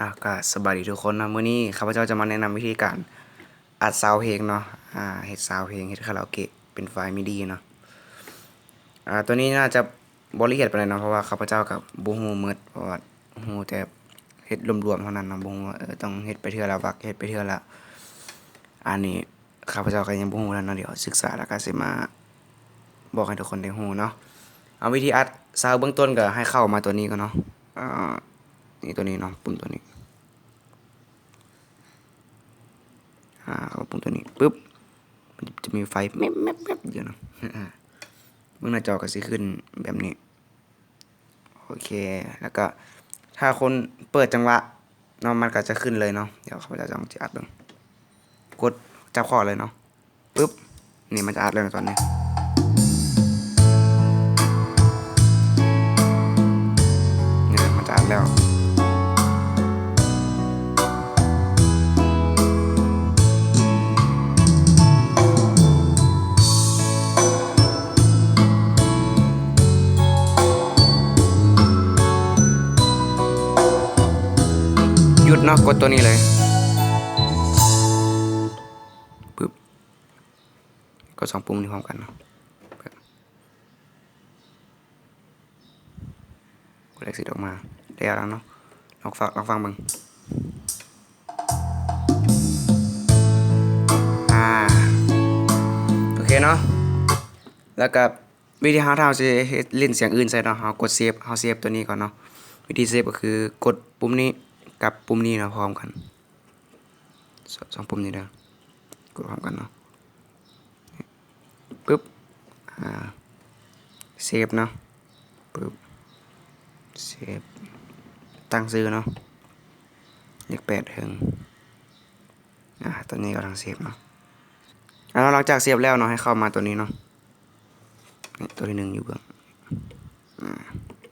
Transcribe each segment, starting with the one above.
อะก็สบายดีทุกคนนะมื้อนี้ข้าพเจ้าจะมาแนะนำวิธีการอัดซาวด์เพลงเนาะอ่าเฮ็ดซาวด์เพลงเฮ็ดคาราโอเกะเป็นไฟล์มิดีเนาะอ่าตัวนี้น่าจะบ่ละเอียดปานใดเนาะเพราะว่าข้าพเจ้ากับบ่ฮู้หมดเพราะว่าฮู้แต่เฮ็ดรวมๆเท่านั้นเนาะบ่ฮู้ว่าเออต้องเฮ็ดไปเทื่อละวักเฮ็ดไปเทื่อละอันนี้ข้าพเจ้าก็ยังบ่ฮู้แล้วเนาะเดี๋ยวศึกษาแล้วก็สิมาบอกให้ทุกคนได้ฮู้เนาะเอาวิธีอัดซาวด์เบื้องต้นก็ให้เข้ามาตัวนี้ก่อนเนาะอ่านี่ตัวนี้เนาะปุ่มตัวนี้ อ่าเอาปุ่มตัวนี้ปุ๊บมันจะมีไฟแมบแมบแมบอยู่เนาะอ่าเมื่อหน้าจอก็สิขึ้นแบบนี้ โอเค แล้วก็ถ้าคนเปิดจังหวะเนาะมันก็จะขึ้นเลยเนาะเดี๋ยวเขาจะลองจะอัดดูกดจับคอเลยเนาะปุ๊บนี่มันจะอัดเลยนะตอนนี้เนี่ยมันจะอัดแล้ว ยุดเนาะกดตัวนี้เลยปึ๊บกดสองปุ่มนี้พร้อมกันเนาะปึ๊บกด exit ออกมาได้แล้วเนาะลองฟังลองฟังมึงอ่าโอเคเนาะแล้วก็วิธีหาทาจะเฮ็ดเล่นเสียงอื่นใส่เนาะเฮากดเซฟเฮาเซฟตัวนี้ก่อนเนาะวิธีเซฟก็คือกดปุ่มนี้ กับปุ่มนี้เนาะพร้อมกันสสองปุ่มนี้เด้อกดพร้อมกันเนาะปึ๊บอ่าเซฟเนาะปึ๊บเซฟตั้งซื้อเนาะเลขแปดถึงอ่าตัวนี้ก็ทางเซฟเนาะอ่าหลังจากเซฟแล้วเนาะให้เข้ามาตัวนี้เนาะตัวที่หนึ่งอยู่เบื้อง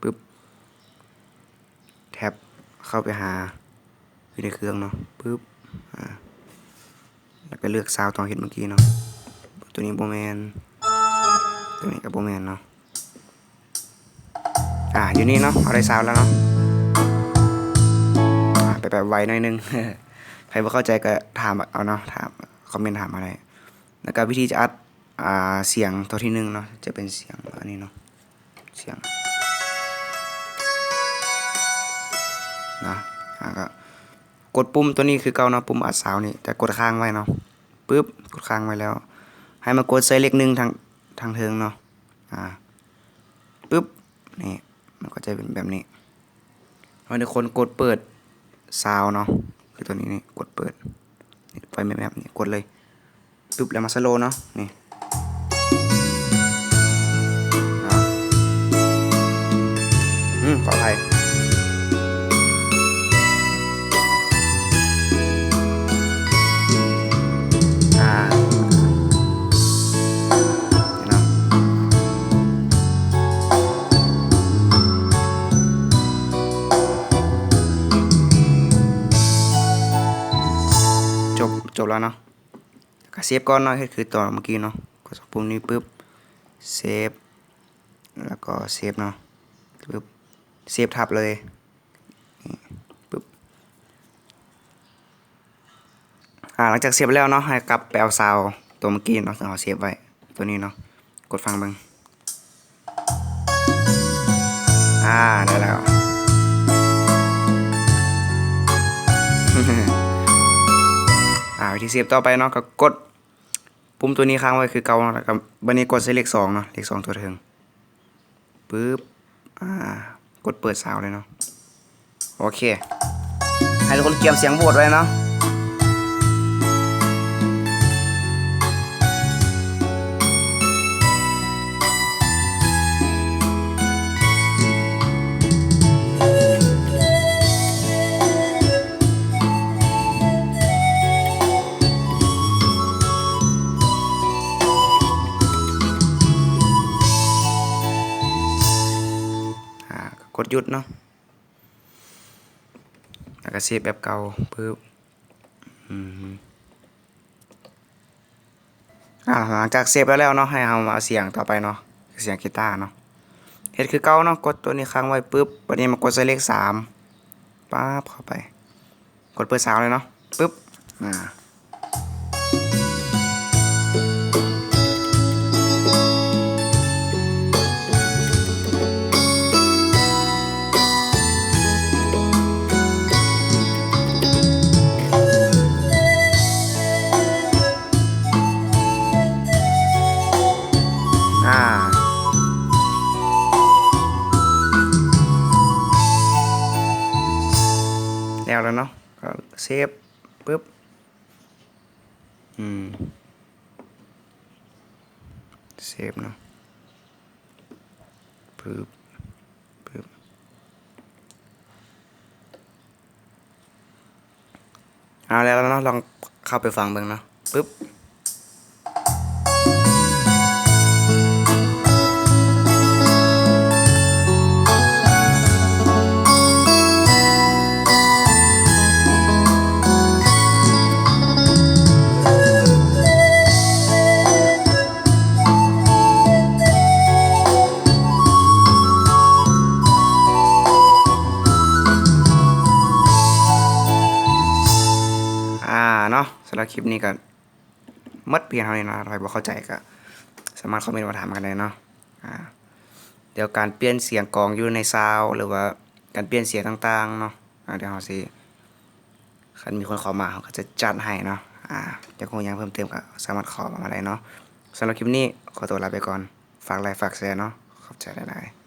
ปึ๊บแท็บเข้าไปหา อยู่ในเครื่องเนาะปึ๊บอ่าแล้วก็เลือกซาวตอนเห็นเมื่อกี้เนาะตัวนี้โบแมนตัวนี้กับโบแมนเนาะอ่าอยู่นี่เนาะเอาได้ซาวแล้วเนาะไปแบบไวหน่อยนึงใครบ่เข้าใจก็ถามเอาเนาะถามคอมเมนต์ถามอะไรแล้วก็วิธีจะอัดอ่าเสียงตัวที่หนึ่งเนาะจะเป็นเสียงอันนี้เนาะเสียงนะอ่าก็ ดปุ่มตัวนี้คือเก่าเนาะปุ่มอัดสาวนี่แต่กดค้างไว้เนาะปึ๊บกดค้างไว้แล้ว ให้มากดใส่เลขหนึ่งทางทางเทิงเนาะอ่าปึ๊บนี่มันก็จะเป็นแบบนี้วันนี้คนกดเปิดซาวเนาะคือตัวนี้นี่กดเปิดไฟแมปนี่กดเลยปึ๊บแล้วมาสโลเนาะนี่อืมขออภัย แล้วเนาะก็เซฟก่อนเนาะคือตอนเมื่อกี้เนาะกดปุ่มนี้ปุ๊บเซฟแล้วก็เซฟเนาะปุ๊บเซฟทับเลยปุ๊บอ่าหลังจากเซฟแล้วเนาะให้กลับไปเอาซาวตัวเมื่อกี้เนาะเราเซฟไว้ตัวนี้เนาะกดฟังบิ่งอ่าได้แล้ว อ่าวิธีเซฟต่อไปเนาะก็กดปุ่มตัวนี้ค้างไว้คือเกาเนาะแล้วก็บันนี้กดใส่เลขสองเนาะเลขสองตัวถึงปึ๊บอ่ากดเปิดซาวเลยเนาะโอเค ให้ทุกคนเตรียมเสียงโหวตไว้เนาะ กดหยุดเนาะแล้วก็เซฟแบบเก่าปึ๊บอืมอ่าหลังจากเซฟแล้วแล้วเนาะให้เอามาเสียงต่อไปเนาะเสียงกีตาร์เนาะเฮ็ดคือเก่าเนาะกดตัวนี้ค้างไว้ปึ๊บวันนี้มากดใส่เลขสามป๊าบเข้าไป กดเปิดซาวเลยเนาะปึ๊บอ่า แล้วแล้วเนาะก็เซฟปึ๊บอืมเซฟเนาะปึ๊บปึ๊บเอาแล้วเนาะลองเข้าไปฟังเบิ่งเนาะปึ๊บ เนาะสำหรับคลิปนี้ก็หมดเพียงเท่านี้นะใครบ่เข้าใจก็สามารถคอมเมนต์มาถามกันได้เนาะอ่าเดี๋ยวการเปลี่ยนเสียงกองอยู่ในซาวหรือว่าการเปลี่ยนเสียงต่างๆเนาะอ่าเดี๋ยวเราสิคันมีคนขอมาเขาก็จะจัดให้เนาะอ่าเดี๋ยวคงยังเพิ่มเติมก็สามารถขอมาได้เนาะสำหรับคลิปนี้ขอตัวลาไปก่อนฝากไลค์ฝากแชร์เนาะขอบใจหลายๆ